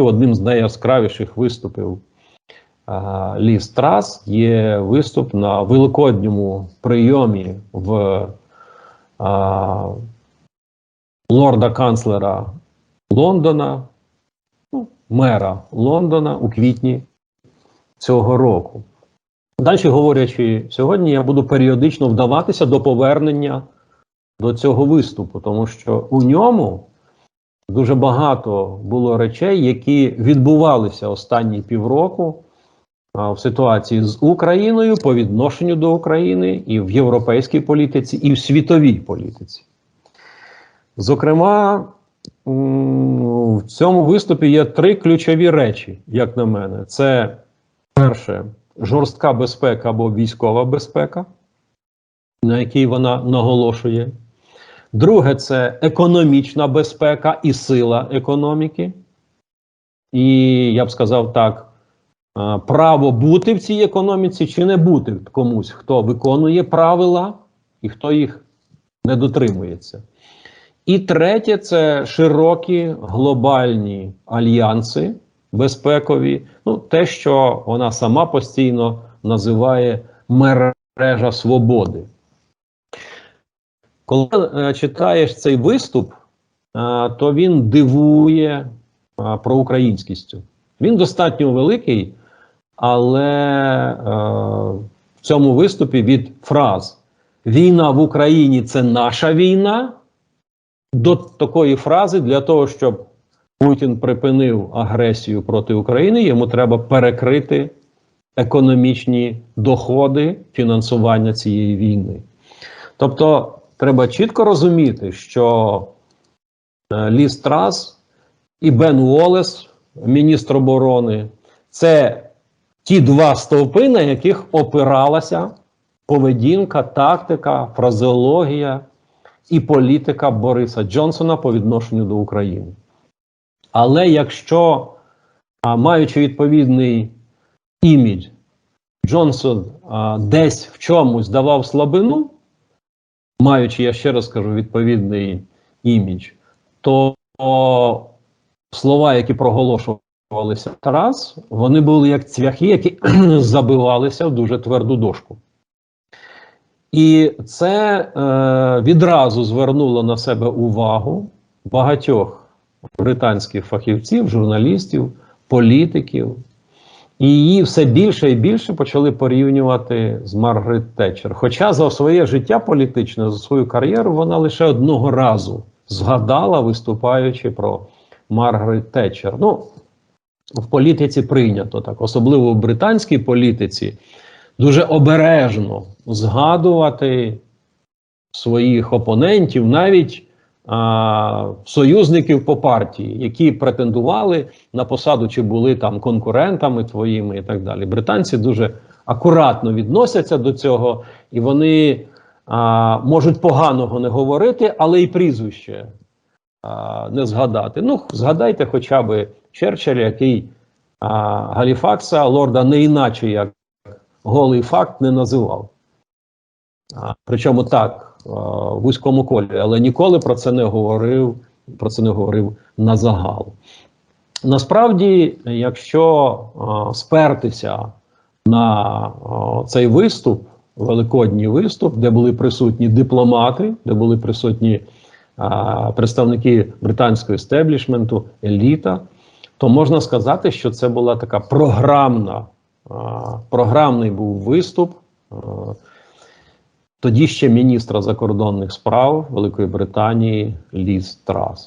Одним з найяскравіших виступів а, Ліз Трас є виступ на великодньому прийомі в а, лорда канцлера Лондона, ну, мера Лондона у квітні цього року. Далі говорячи, сьогодні я буду періодично вдаватися до повернення до цього виступу, тому що у ньому дуже багато було речей, які відбувалися останні півроку в ситуації з Україною по відношенню до України і в європейській політиці, і в світовій політиці. Зокрема, в цьому виступі є три ключові речі, як на мене. Це перше жорстка безпека або військова безпека, на якій вона наголошує. Друге, це економічна безпека і сила економіки. І я б сказав так: право бути в цій економіці чи не бути комусь, хто виконує правила і хто їх не дотримується. І третє це широкі глобальні альянси безпекові, ну те, що вона сама постійно називає мережа свободи. Коли е, читаєш цей виступ, е, то він дивує е, проукраїнськістю. Він достатньо великий, але е, в цьому виступі від фраз Війна в Україні це наша війна. До такої фрази для того, щоб Путін припинив агресію проти України, йому треба перекрити економічні доходи фінансування цієї війни. Тобто, треба чітко розуміти, що е, Ліс Трас і Бен Уоллес, міністр оборони, це ті два стовпи, на яких опиралася поведінка, тактика, фразеологія і політика Бориса Джонсона по відношенню до України. Але якщо, маючи відповідний імідж, Джонсон а, десь в чомусь давав слабину, маючи, я ще раз кажу, відповідний імідж, то слова, які проголошувалися Тарас, вони були як цвяхи, які забивалися в дуже тверду дошку. І це е, відразу звернуло на себе увагу багатьох британських фахівців, журналістів, політиків. І її все більше і більше почали порівнювати з Маргарет Тетчер. Хоча за своє життя політичне, за свою кар'єру, вона лише одного разу згадала, виступаючи про Маргарет Тетчер. Ну, в політиці прийнято так, особливо в британській політиці, дуже обережно згадувати своїх опонентів, навіть союзників по партії, які претендували на посаду, чи були там конкурентами твоїми і так далі. Британці дуже акуратно відносяться до цього, і вони а, можуть поганого не говорити, але і прізвище а, не згадати. Ну, згадайте хоча б Черчилля, який а, Галіфакса, лорда не іначе як голий факт не називав. А, причому так, в вузькому колі, але ніколи про це не говорив, про це не говорив на загал. Насправді, якщо а, спертися на а, цей виступ, великодній виступ, де були присутні дипломати, де були присутні а, представники британського естеблішменту, еліта, то можна сказати, що це була така програмна, а, програмний був виступ. А, тоді ще міністра закордонних справ Великої Британії Ліз Трас.